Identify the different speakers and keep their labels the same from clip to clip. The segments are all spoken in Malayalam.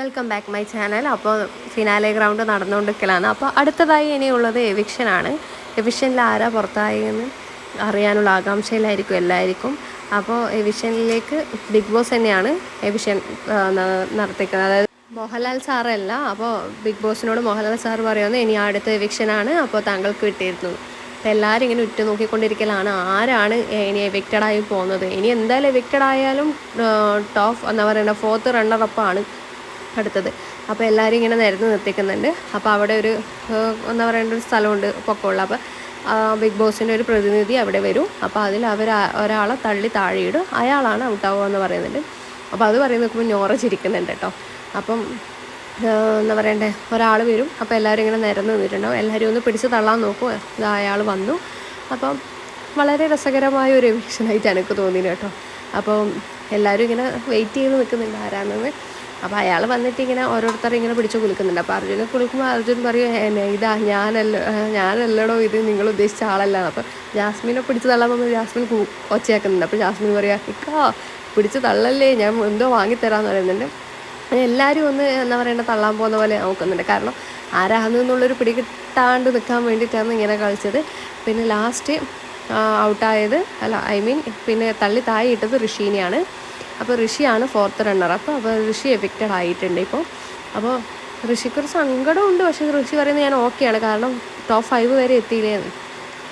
Speaker 1: വെൽക്കം ബാക്ക് മൈ ചാനൽ അപ്പോൾ ഫിനാലെ ഗ്രൗണ്ട് നടന്നുകൊണ്ടിരിക്കലാണ്. അപ്പോൾ അടുത്തതായി ഇനിയുള്ളത് എവിക്ഷനാണ് എവിക്ഷനിൽ ആരാ പുറത്തായി എന്ന് അറിയാനുള്ള ആകാംക്ഷയിലായിരിക്കും എല്ലാവർക്കും. അപ്പോൾ എവിഷനിലേക്ക് ബിഗ് ബോസ് തന്നെയാണ് എവിഷൻ നടത്തിക്കുന്നത്. അതായത് മോഹൻലാൽ സാറല്ല അപ്പോൾ ബിഗ് ബോസിനോട് മോഹൻലാൽ സാർ പറയുന്നത് ഇനി അടുത്ത എവിക്ഷനാണ് അപ്പോൾ താങ്കൾക്ക് കിട്ടിയിരുന്നു. അപ്പോൾ എല്ലാവരും ഇങ്ങനെ ഉറ്റുനോക്കിക്കൊണ്ടിരിക്കലാണ് ആരാണ് ഇനി എവിക്റ്റഡായി പോകുന്നത്? ഇനി എന്തായാലും എവിക്റ്റഡ് ആയാലും ടോപ്പ് എന്താ പറയുക ഫോർത്ത് റണ്ണറപ്പാണ് അടുത്തത്. അപ്പോൾ എല്ലാവരും ഇങ്ങനെ നിരന്ന് നിർത്തിക്കുന്നുണ്ട്. അപ്പോൾ അവിടെ ഒരു എന്താ പറയേണ്ട ഒരു സ്ഥലമുണ്ട് പൊക്കമുള്ള. അപ്പോൾ ബിഗ് ബോസിന്റെ ഒരു പ്രതിനിധി അവിടെ വരും. അപ്പോൾ അതിൽ അവർ ഒരാളെ തള്ളി താഴെയിടും. അയാളാണ് ഔട്ടാവുക എന്ന് പറയുന്നുണ്ട്. അപ്പോൾ അത് പറയുന്ന നോക്കുമ്പോൾ ഞോറ ചിരിക്കുന്നുണ്ട് കേട്ടോ. അപ്പം എന്താ പറയണ്ടേ ഒരാൾ വരും. അപ്പോൾ എല്ലാവരും ഇങ്ങനെ നിരന്ന് നിന്നിട്ടുണ്ടാവും. എല്ലാവരും ഒന്ന് പിടിച്ച് തള്ളാൻ നോക്കും. ഇത് അയാൾ വന്നു. അപ്പം വളരെ രസകരമായ ഒരു വീക്ഷണമായിട്ട് എനിക്ക് തോന്നിയിട്ടോ അപ്പം എല്ലാവരും ഇങ്ങനെ വെയിറ്റ് ചെയ്ത് നിൽക്കുന്നുണ്ട് ആരാണെന്ന്. അപ്പോൾ അയാൾ വന്നിട്ട് ഇങ്ങനെ ഓരോരുത്തരെ ഇങ്ങനെ പിടിച്ച് കുലുക്കുന്നുണ്ട്. അപ്പോൾ അർജുനെ കുലുക്കുമ്പോൾ അർജുൻ പറയും "എന്നെ ഇതാ ഞാനല്ല ഞാനല്ലടോ ഇത് നിങ്ങൾ ഉദ്ദേശിച്ച ആളല്ല അപ്പോൾ ജാസ്മിനെ പിടിച്ച് തള്ളാൻ ജാസ്മിൻ ഒച്ചയാക്കുന്നുണ്ട്. അപ്പോൾ ജാസ്മിൻ പറയാ ഇക്കാ പിടിച്ച് തള്ളല്ലേ ഞാൻ എന്തോ വാങ്ങിത്തരാമെന്ന് പറയുന്നുണ്ട്. എല്ലാവരും ഒന്ന് എന്താ പറയണ്ട തള്ളാൻ പോകുന്ന പോലെ നോക്കുന്നുണ്ട്. കാരണം ആരാന്ന് എന്നുള്ളൊരു പിടി കിട്ടാണ്ട് നിൽക്കാൻ വേണ്ടിയിട്ടാണ് ഇങ്ങനെ കളിച്ചത്. പിന്നെ ലാസ്റ്റ് ഔട്ടായത് അല്ല ഐ മീൻ പിന്നെ തള്ളി താഴെ ഇട്ടത് ഋഷീനെയാണ്. അപ്പോൾ ഋഷിയാണ് ഫോർത്ത് റണ്ണർ അപ്പോൾ അപ്പോൾ ഋഷി എഫക്റ്റഡ് ആയിട്ടുണ്ട് ഇപ്പോൾ. അപ്പോൾ ഋഷിക്കൊരു സങ്കടമുണ്ട്. പക്ഷേ ഋഷി പറയുന്നത് ഞാൻ ഓക്കെയാണ് കാരണം ടോപ്പ് ഫൈവ് വരെ എത്തിയില്ലേ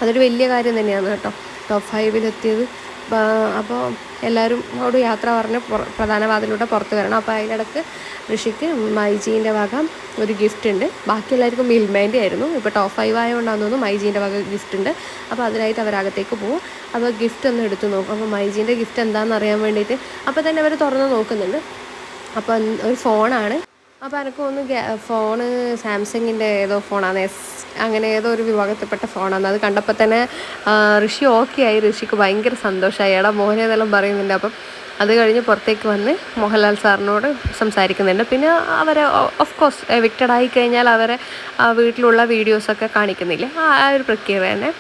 Speaker 1: അതൊരു വലിയ കാര്യം തന്നെയാണ് കേട്ടോ. ടോപ്പ് ഫൈവിലെത്തിയത് അപ്പോൾ എല്ലാവരും അവിടെ യാത്ര പറഞ്ഞ് പുറ- പ്രധാന വാതിലൂടെ പുറത്ത് വരണം. അപ്പോൾ അതിനിടക്ക് ഋഷിക്ക് മൈജീന്റെ വക ഒരു ഗിഫ്റ്റ് ഉണ്ട്. ബാക്കി എല്ലാവർക്കും മിൽമേന്റെ ആയിരുന്നു. ഇപ്പോൾ ടോപ്പ് ഫൈവ് ആയതുകൊണ്ടാണെന്ന് തോന്നുന്നു മൈജീന്റെ വക ഗിഫ്റ്റ് ഉണ്ട്. അപ്പോൾ അതിനായിട്ട് അവരകത്തേക്ക് പോകും അപ്പോൾ ഗിഫ്റ്റ് ഒന്ന് എടുത്തു നോക്കും. അപ്പോൾ മൈജീന്റെ ഗിഫ്റ്റ് എന്താണെന്ന് അറിയാൻ വേണ്ടിയിട്ട് അപ്പോൾ തന്നെ അവർ തുറന്ന് നോക്കുന്നുണ്ട്. അപ്പോൾ ഒരു ഫോണാണ് അപ്പോൾ എനിക്ക് തോന്നുന്നു ഫോണ് സാംസങ്ങിന്റെ ഏതോ ഫോണാണ് എസ് അങ്ങനെ ഏതോ ഒരു വിഭാഗത്തിൽപ്പെട്ട ഫോണാണ് അത് കണ്ടപ്പോൾ തന്നെ ഋഷി ഓക്കെ ആയി. ഋഷിക്ക് ഭയങ്കര സന്തോഷമായി എടാ മോഹനെ എന്നെല്ലാം പറയുന്നുണ്ട്. അപ്പം അത് കഴിഞ്ഞ് പുറത്തേക്ക് വന്ന് മോഹൻലാൽ സാറിനോട് സംസാരിക്കുന്നുണ്ട്. പിന്നെ അവരെ ഓഫ് കോഴ്സ് എവിക്റ്റഡ് ആയി കഴിഞ്ഞാൽ അവരെ വീട്ടിലുള്ള വീഡിയോസൊക്കെ കാണിക്കുന്നില്ല? ആ ആ ഒരു പ്രക്രിയ തന്നെ.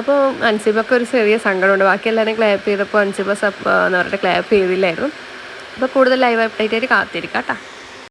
Speaker 1: അപ്പോൾ അൻസിബൊക്കെ ഒരു ചെറിയ സങ്കടമുണ്ട്. ബാക്കി എല്ലാവരും ക്ലാപ്പ് ചെയ്തപ്പോൾ അൻസിബ സപ്പ് എന്ന് പറഞ്ഞിട്ട് ക്ലാപ്പ് ചെയ്തില്ലായിരുന്നു. അപ്പോൾ കൂടുതൽ ലൈവ് അപ്ഡേറ്റ് ആയിട്ട് കാത്തിരിക്കാം കേട്ടോ.